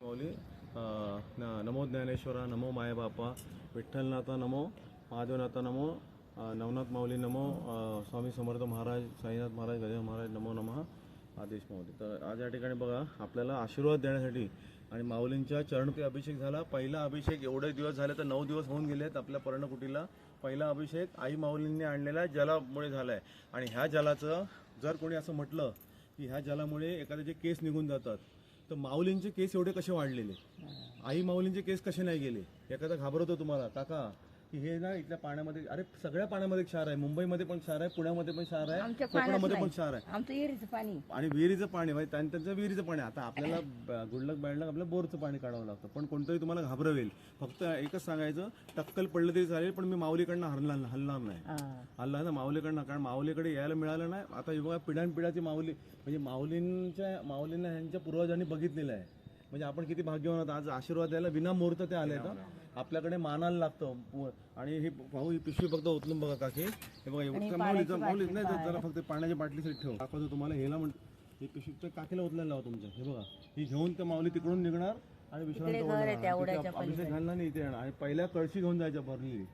माऊली न- नमो ज्ञानेश्वरा नमो मायबापा विठ्ठलनाथा नमो महादेवनाथा नमो नवनाथ माऊली नमो स्वामी समर्थ महाराज साईनाथ महाराज गजानन महाराज नमो नमः आदेश माऊली तर आज या ठिकाणी बघा आपल्याला आशीर्वाद देण्यासाठी आणि माऊलींच्या चरणपी अभिषेक झाला. पहिला अभिषेक एवढे दिवस झाले तर नऊ दिवस होऊन गेले आहेत आपल्या पर्णकुटीला. पहिला अभिषेक आई माऊलींनी आणलेला जलामुळे झाला आहे आणि ह्या जलाचं जर कोणी असं म्हटलं की ह्या जलामुळे एखाद्याचे केस निघून जातात तर माऊलींचे केस एवढे कसे वाढलेले? आई माऊलींचे केस कसे नाही गेले? एखादा घाबरवतो तुम्हाला. काका की हे ना इथल्या पाण्यामध्ये अरे सगळ्या पाण्यामध्ये क्षार आहे. मुंबईमध्ये पण क्षार आहे पुण्यामध्ये पण क्षार आहे आमच्या पाण्यात कोकणामध्ये पण नाही. क्षार आहे. आमचं एरीचं पाणी. आणि विहिरीचं पाणी म्हणजे त्यां- त्यांचं विहिरीचं पाणी. आता आपल्याला ब- गुडलक बँडलक आपल्याला बोरचं पाणी काढावं लागतं. पण कोणतरी तुम्हाला घाबरवेल. फक्त एकच सांगायचं टक्कल पडलं तरी चालेल पण मी माऊलीकडनं हरणार हलणार नाही. हा. हल्ला ना माऊलीकडनं कारण माऊलीकडे यायला मिळालं नाही. आता बघा पिढ्यानपिढ्याची माऊली म्हणजे माऊलींच्या माऊलींना ह्यांच्या पूर्वजांनी बघितलेलं आहे. म्हणजे आपण किती भाग्यवान आहोत. आज आशीर्वाद द्यायला विना मुहूर्त ते आले तर आपल्याकडे मानायला लागतं. आणि ही भाऊ ही पिशवी फक्त उचलून बघा काकी. हे बघा एवढं माऊलीचं माऊली नाही तर जरा फक्त पाण्याच्या बाटलीसाठी ठेव. दाखवतो तुम्हाला हेला म्हण ही पिशवी तर काकीला उचलायला लावा तुमच्या हे बघा ही घेऊन त्या माऊली तिकडून निघणार आणि विश्रांत अभिषेक घालणार नाही इथे येणार. आणि पहिल्या कळशी घेऊन जायच्या भरलेली.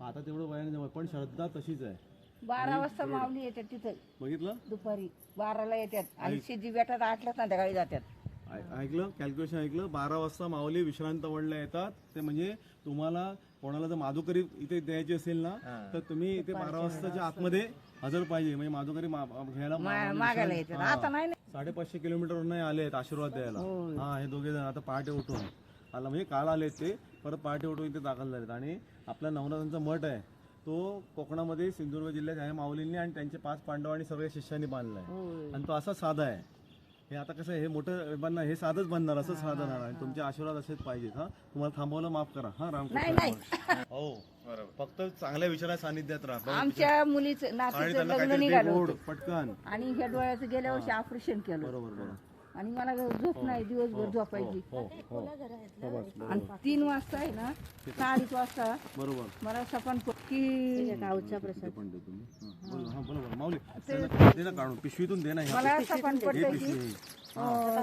आता तेवढं वयाने जवळ पण श्रद्धा तशीच आहे. बारा वाजता माऊली येतात तिथं. बघितलं? दुपारी. बाराला येतात. आणि सिद्धी बेटात आठला संध्याकाळी जातात. ऐकलं? कॅल्क्युलेशन ऐकलं? बारा वाजता माऊली विश्रांत वळल्या येतात. ते म्हणजे तुम्हाला कोणाला जर माधुकरी इथे द्यायची असेल ना तर तुम्ही इथे बारा वाजताच्या आतमध्ये हजर पाहिजे. म्हणजे माधुकरी मा- घ्यायला मा- मागायला येतात. आता नाही ना. साडेपाचशे किलोमीटर नाही आले आहेत आशीर्वाद द्यायला. हा हे दोघे जण आता पहाटे उठून. आला म्हणजे काल आले ते. परत पहाटे उठून इथे दाखल झालेत. आणि आपला नवनाथांचा मठ आहे. तो कोकणामध्ये सिंधुदुर्ग जिल्ह्यात आहे माऊलींनी आणि त्यांचे पाच पांडव आणि सगळ्या शिष्यांनी बांधलाय. होय. आणि तो असा साधा आहे. हे आता कसं आहे हे मोठं बनणार हे साधंच बनणार असंच साधं राहणार आणि तुमचे आशीर्वाद असेच पाहिजेत हा. तुम्हाला थांबवलं माफ करा. हा नाही नाही. हो. फक्त चांगल्या विचारा सानिध्यात राहा. आमच्या मुलीचं आणि नातीचं त्यांना लग्न काहीतरी निघालं गोड होतं. पटकन. आणि ह्या डोळ्याचं गेल्या वर्षी ऑपरेशन केलं बरोबर बरोबर. आणि मला झोप नाही दिवसभर झोपायची. हो. हो. हो आणि तीन वाजता आहे ना साडीच वाजता बरोबर. मला सपन प- की गावचा प्रसाद. हा, हा, काढून. पिशवीतून दे ना ह्या मला सपन हे पडलं पिशवी. की ही. अं,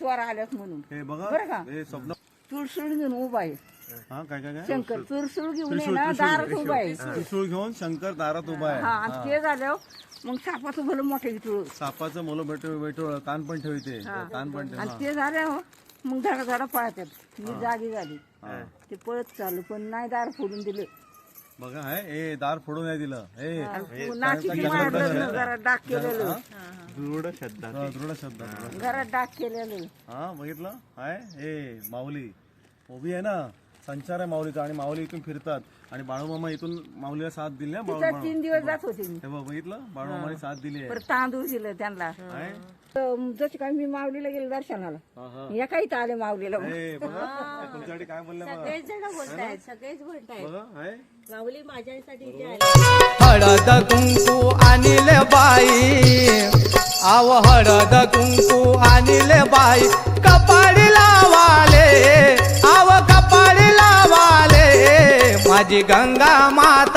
चोर आल्यात म्हणून. हे बरं बघा का? हे तुळसुळ घेऊन उभा आहे. हा काय काय काय? शंकर तुळसुळ घेऊन आहे ना दारात उभा आहे. त्रिशूळ. त्रिशूळ घेऊन शंकर दारात उभा आहे. हा आणि ते झालं मग सापाचं भलं मोठं तुळ सापाचं मोलं भेटू भेटू कान पण ठेवते. कान पण ठेव आणि ते झालं मग झाडा झाडा पळतात. मी जागी झाली. हा. ते पळत चालू पण नाही दार फोडून दिले. बघा हे ए दार फोडून नाही दिलं. ए नाशिक मारलं जरा डाग केलेलं. दृढ शब्द दृढ शब्द घरात डाग केलेलं. हा बघितलं? आहे ए माऊली. उभी आहे ना? संचार आहे माऊलीचा आणि माऊली इथून फिरतात. आणि बाळूमामा इथून माऊलीला साथ दिली ना? बाळू तीन दिवस जात होते मी. हे बघ बघितलं? बाळूमामाने साथ दिली आहे. परत तांदूळ दिलं त्यांना? तर जसं काय मी माऊलीला गेले दर्शनाला. हा, हा. या काही आले माऊलीला. ए, बघा. तुमच्यासाठी काय बोलले बघा. सगळेच जण बोलतायत सगळेच बोलतायत. बघा आहे? माऊली माझ्यासाठी इथे आली हळद कुंकू आणले बाई. आव हळद कुंकू आणले बाई. कपाळी माझी गंगा माता